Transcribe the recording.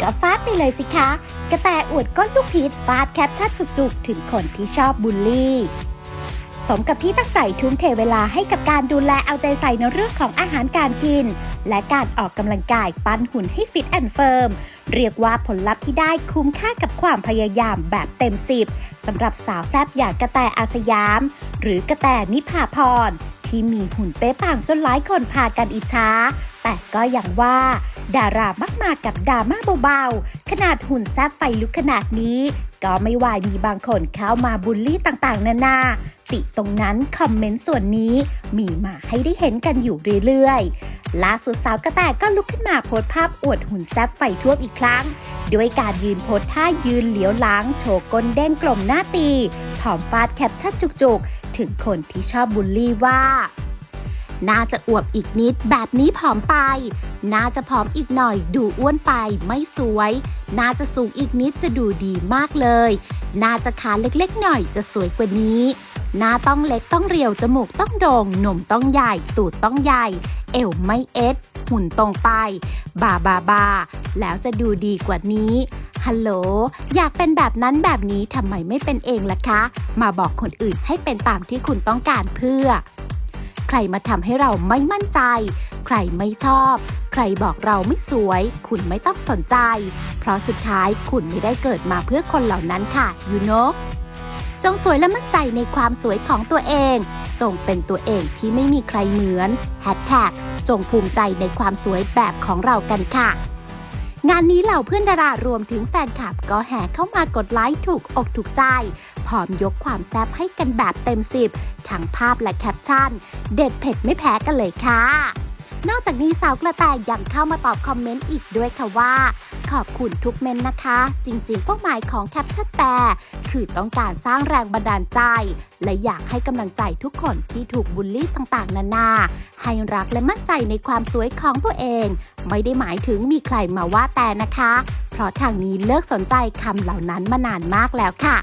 ก็ฟาดไปเลยสิคะ กระแตอวดก้นลูกพีชฟาดแคปชั่นจุกๆ ถึงคนที่ชอบบูลลี่ สมกับที่ตั้งใจทุ่มเทเวลาให้กับการดูแลเอาใจใส่ในเรื่องของอาหารการกิน และการออกกำลังกายปั้นหุ่นให้ฟิตแอนด์เฟิร์ม เรียกว่าผลลัพธ์ที่ได้คุ้มค่ากับความพยายามแบบเต็มสิบสำหรับสาวแซบอย่างกระแตอาสยาม หรือกระแตนิพาพรที่มีหุ่นเป๊ะปังจนหลายคนพากันอิจฉา แต่ก็อย่างว่า ดารามักมากับดราม่าเบาๆ ขนาดหุ่นแซบไฟลุกขนาดนี้ ก็ไม่วายมีบางคนเข้ามาบูลลี่ต่างๆ นานา ติตรงนั้นคอมเมนต์ส่วนนี้มีมาให้ได้เห็นกันอยู่เรื่อยๆ ล่าสุดสาวกระแตก็ลุกขึ้นมาโพสภาพอวดหุ่นแซบไฟท่วมอีกครั้ง ด้วยการยืนโพสท่ายืนเหลียวหล้างโชว์ก้นเด้งกลมหน้าตีผอมฟาดแคปชั่นจุกๆ ถึงคนที่ชอบบูลลี่ว่า น่าจะอวบอีกนิดแบบนี้ผอมไป น่าจะผอมอีกหน่อยดูอ้วนไปไม่สวย น่าจะสูงอีกนิดจะดูดีมากเลย น่าจะขาเล็กๆหน่อยจะสวยกว่านี้หน้าต้องเล็กต้องเรียว จมูกต้องโด่งหนุ่มต้องใหญ่ ตูดต้องใหญ่ เอวไม่เอสหุ่นตรงไปบาบาบาแล้วจะดูดีกว่านี้ ฮัลโหล อยากเป็นแบบนั้นแบบนี้ทำไมไม่เป็นเองล่ะคะ มาบอกคนอื่นให้เป็นตามที่คุณต้องการเพื่อ ใครมาทำให้เราไม่มั่นใจ ใครไม่ชอบ ใครบอกเราไม่สวย คุณไม่ต้องสนใจ เพราะสุดท้ายคุณไม่ได้เกิดมาเพื่อคนเหล่านั้นค่ะยูโนจงสวยและมั่นใจในความสวยของตัวเอง จงเป็นตัวเองที่ไม่มีใครเหมือนแฮชแท็กจงภูมิใจในความสวยแบบของเรากันค่ะ งานนี้เหล่าเพื่อนดารารวมถึงแฟนคลับ ก็แห่เข้ามากดไลค์ถูกอกถูกใจ พร้อมยกความแซ่บให้กันแบบเต็มสิบทั้งภาพและแคปชั่น เด็ดเผ็ดไม่แพ้กันเลยค่ะ นอกจากนี้สาวกระแตยังเข้ามาตอบคอมเมนต์อีกด้วยค่ะว่า ขอบคุณทุกเมนนะคะ จริงๆ เป้าหมายของแคปชั่นแต่คือต้องการสร้างแรงบันดาลใจ และอยากให้กำลังใจทุกคนที่ถูกบูลลี่ต่างๆ นานา ให้รักและมั่นใจในความสวยของตัวเอง ไม่ได้หมายถึงมีใครมาว่าแต่นะคะ เพราะทางนี้เลิกสนใจคำเหล่านั้นมานานมากแล้วค่ะ